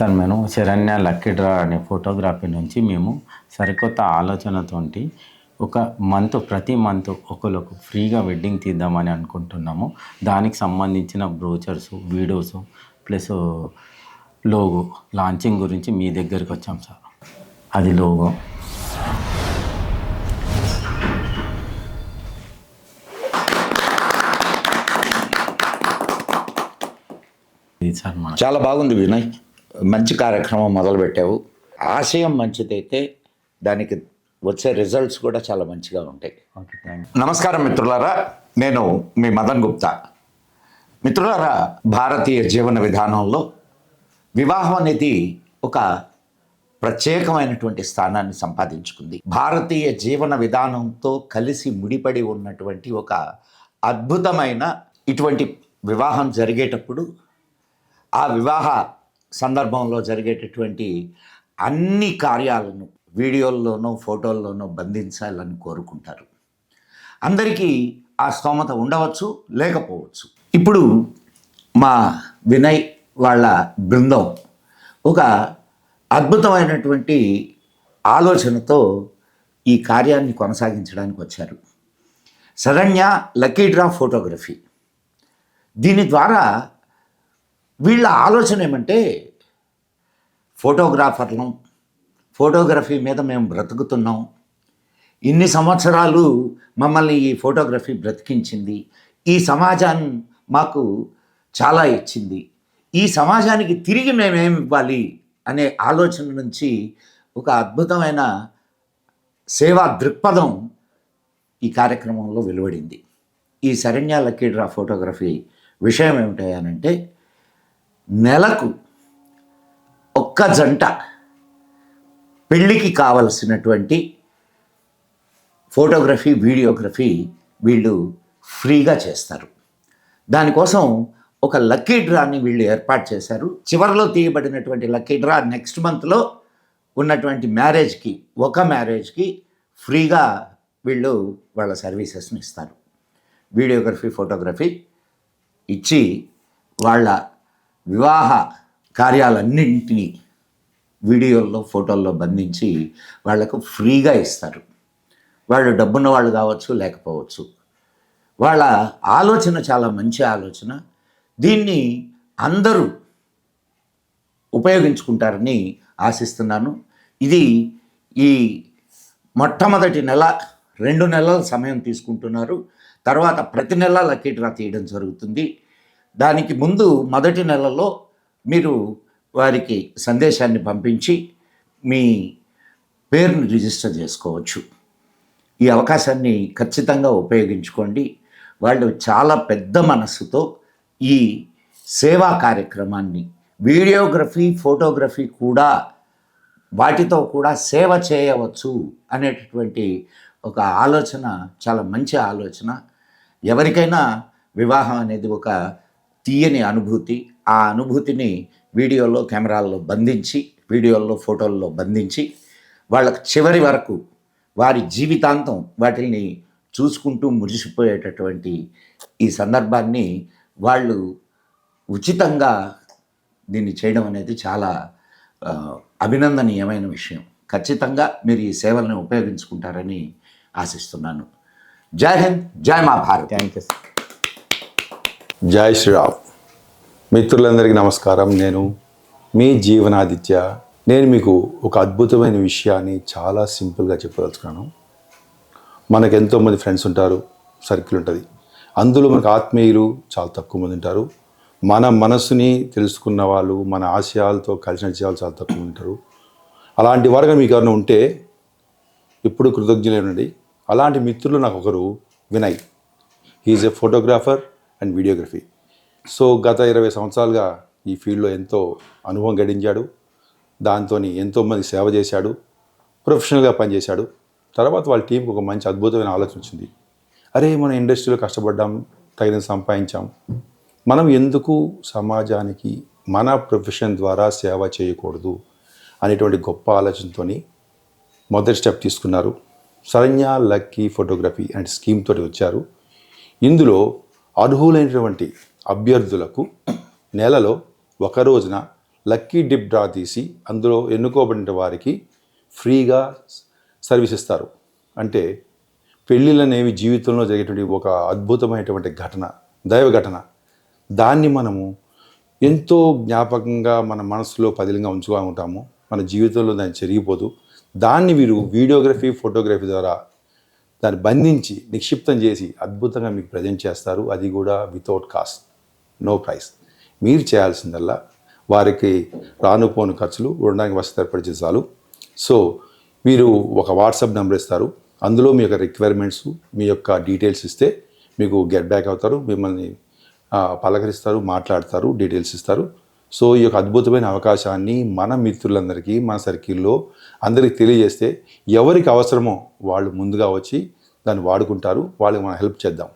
Sir మేము Saranya lucky draw అనే photography నుంచి మేము సరికొత్త ఆలోచనతోటి ఒక మంత్ ప్రతి మంత్ ఒకరికి ఫ్రీగా వెడ్డింగ్ తీద్దామని అనుకుంటున్నాము. దానికి సంబంధించిన brochures videos plus logo launching గురించి మీ దగ్గరికి వచ్చాం సార్. అది లోగో. ఇది సార్ చాలా బాగుంది వినయ్. మంచి కార్యక్రమం మొదలుపెట్టావు. ఆశయం మంచిదైతే దానికి వచ్చే రిజల్ట్స్ కూడా చాలా మంచిగా ఉంటాయి. నమస్కారం మిత్రులారా నేను మీ మదన్ గుప్తా. మిత్రులారా భారతీయ జీవన విధానంలో వివాహం అనేది ఒక ప్రత్యేకమైనటువంటి స్థానాన్ని సంపాదించుకుంది. భారతీయ జీవన విధానంతో కలిసి ముడిపడి ఉన్నటువంటి ఒక అద్భుతమైన ఇటువంటి వివాహం జరిగేటప్పుడు ఆ వివాహ సందర్భంలో జరిగేటటువంటి అన్ని కార్యాలను వీడియోల్లోనో ఫోటోల్లోనో బంధించాలని కోరుకుంటారు. అందరికీ ఆ స్తోమత ఉండవచ్చు లేకపోవచ్చు. ఇప్పుడు మా వినయ్ వాళ్ళ బృందం ఒక అద్భుతమైనటువంటి ఆలోచనతో ఈ కార్యాన్ని కొనసాగించడానికి వచ్చారు. Saranya lucky draw photography. దీని ద్వారా వీళ్ళ ఆలోచన ఏమంటే ఫోటోగ్రాఫర్లం ఫోటోగ్రఫీ మీద మేము బ్రతుకుతున్నాం. ఇన్ని సంవత్సరాలు మమ్మల్ని ఈ ఫోటోగ్రఫీ బ్రతికించింది. ఈ సమాజాన్ని మాకు చాలా ఇచ్చింది. ఈ సమాజానికి తిరిగి మేమేమి ఇవ్వాలి అనే ఆలోచన నుంచి ఒక అద్భుతమైన సేవా దృక్పథం ఈ కార్యక్రమంలో వెలువడింది. ఈ శరణ్య లక్కీడ్రా ఫోటోగ్రఫీ విషయం ఏమిటంటే నెలకు ఒక్క జంట పెళ్ళికి కావలసినటువంటి ఫోటోగ్రఫీ వీడియోగ్రఫీ వీళ్ళు ఫ్రీగా చేస్తారు. దానికోసం ఒక లక్కీ డ్రాని వీళ్ళు ఏర్పాటు చేశారు. చివరిలో తీయబడినటువంటి లక్కీ డ్రా నెక్స్ట్ మంత్లో ఉన్నటువంటి మ్యారేజ్కి ఒక మ్యారేజ్కి ఫ్రీగా వీళ్ళు వాళ్ళ సర్వీసెస్ని ఇస్తారు. వీడియోగ్రఫీ ఫోటోగ్రఫీ ఇచ్చి వాళ్ళ వివాహ కార్యాలన్నింటినీ వీడియోల్లో ఫోటోల్లో బంధించి వాళ్ళకు ఫ్రీగా ఇస్తారు. వాళ్ళు డబ్బున్న వాళ్ళు కావచ్చు లేకపోవచ్చు. వాళ్ళ ఆలోచన చాలా మంచి ఆలోచన. దీన్ని అందరూ ఉపయోగించుకుంటారని ఆశిస్తున్నాను. ఇది ఈ మొట్టమొదటి నెల రెండు నెలల సమయం తీసుకుంటున్నారు. తర్వాత ప్రతి నెల లక్కీ డ్రా తీయడం జరుగుతుంది. దానికి ముందు మొదటి నెలలో మీరు వారికి సందేశాన్ని పంపించి మీ పేరుని రిజిస్టర్ చేసుకోవచ్చు. ఈ అవకాశాన్ని ఖచ్చితంగా ఉపయోగించుకోండి. వాళ్ళు చాలా పెద్ద మనస్సుతో ఈ సేవా కార్యక్రమాన్ని వీడియోగ్రఫీ ఫోటోగ్రఫీ కూడా వాటితో కూడా సేవ చేయవచ్చు అనేటటువంటి ఒక ఆలోచన చాలా మంచి ఆలోచన. ఎవరికైనా వివాహం అనేది ఒక తీయని అనుభూతి ఆ అనుభూతిని వీడియోలో కెమెరాల్లో బంధించి వీడియోల్లో ఫోటోల్లో బంధించి వాళ్ళకు చివరి వరకు వారి జీవితాంతం వాటిని చూసుకుంటూ మురిసిపోయేటటువంటి ఈ సందర్భాన్ని వాళ్ళు ఉచితంగా దీన్ని చేయడం అనేది చాలా అభినందనీయమైన విషయం. ఖచ్చితంగా మీరు ఈ సేవలను ఉపయోగించుకుంటారని ఆశిస్తున్నాను. జై హింద్ జై మా భారత్ థ్యాంక్ యూ సార్. జై శ్రీరామ్. మిత్రులందరికీ నమస్కారం. నేను మీ జీవనాదిత్య. నేను మీకు ఒక అద్భుతమైన విషయాన్ని చాలా సింపుల్గా చెప్పదలుచుకున్నాను. మనకు ఎంతోమంది ఫ్రెండ్స్ ఉంటారు సర్కిల్ ఉంటుంది. అందులో మనకు ఆత్మీయులు చాలా తక్కువ మంది ఉంటారు. మన మనసుని తెలుసుకున్న వాళ్ళు మన ఆశయాలతో కలిసి నడిచే వాళ్ళు చాలా తక్కువ మంది ఉంటారు. అలాంటి వారుగా మీకు ఎవరైనా ఉంటే ఇప్పుడు కృతజ్ఞులే ఉండండి అలాంటి మిత్రులు నాకు ఒకరు Vinay. He is a photographer and videography. So గత ఇరవై సంవత్సరాలుగా ఈ ఫీల్డ్లో ఎంతో అనుభవం గడించాడు. దాంతో ఎంతోమంది సేవ చేశాడు. ప్రొఫెషనల్గా పనిచేశాడు. తర్వాత వాళ్ళ టీంకి ఒక మంచి అద్భుతమైన ఆలోచన వచ్చింది. అరే మనం ఇండస్ట్రీలో కష్టపడ్డాం తగిన సంపాదించాం. మనం ఎందుకు సమాజానికి మన ప్రొఫెషన్ ద్వారా సేవ చేయకూడదు అనేటువంటి గొప్ప ఆలోచనతోని మొదటి స్టెప్ తీసుకున్నారు. Saranya lucky photography and scheme తోటి వచ్చారు. ఇందులో అర్హులైనటువంటి అభ్యర్థులకు నెలలో ఒక రోజున లక్కీ డిప్ డ్రా తీసి అందులో ఎన్నుకోబడిన వారికి ఫ్రీగా సర్వీస్ ఇస్తారు. అంటే పెళ్ళిళ్ళు అనేవి జీవితంలో జరిగేటువంటి ఒక అద్భుతమైనటువంటి ఘటన దైవ ఘటన. దాన్ని మనము ఎంతో జ్ఞాపకంగా మన మనసులో పదిలంగా ఉంచుగా ఉంటాము. మన జీవితంలో దాన్ని జరిగిపోదు దాన్ని వీరు వీడియోగ్రఫీ ఫోటోగ్రఫీ ద్వారా దాన్ని బంధించి నిక్షిప్తం చేసి అద్భుతంగా మీకు ప్రజెంట్ చేస్తారు. అది కూడా వితౌట్ కాస్ట్ నో ప్రైస్ మీరు చేయాల్సిందల్లా వారికి రానుపోను ఖర్చులు ఉండడానికి వసతి ఏర్పరిచే చాలు. సో మీరు ఒక వాట్సాప్ నెంబర్ ఇస్తారు. అందులో మీ యొక్క రిక్వైర్మెంట్స్ మీ యొక్క డీటెయిల్స్ ఇస్తే మీకు గెట్ బ్యాక్ అవుతారు. మిమ్మల్ని పలకరిస్తారు మాట్లాడతారు డీటెయిల్స్ ఇస్తారు. సో ఈ యొక్క అద్భుతమైన అవకాశాన్ని మన మిత్రులందరికీ మన సర్కిల్లో అందరికీ తెలియజేస్తే ఎవరికి అవసరమో వాళ్ళు ముందుగా వచ్చి దాన్ని వాడుకుంటారు. వాళ్ళకి మనం హెల్ప్ చేద్దాం.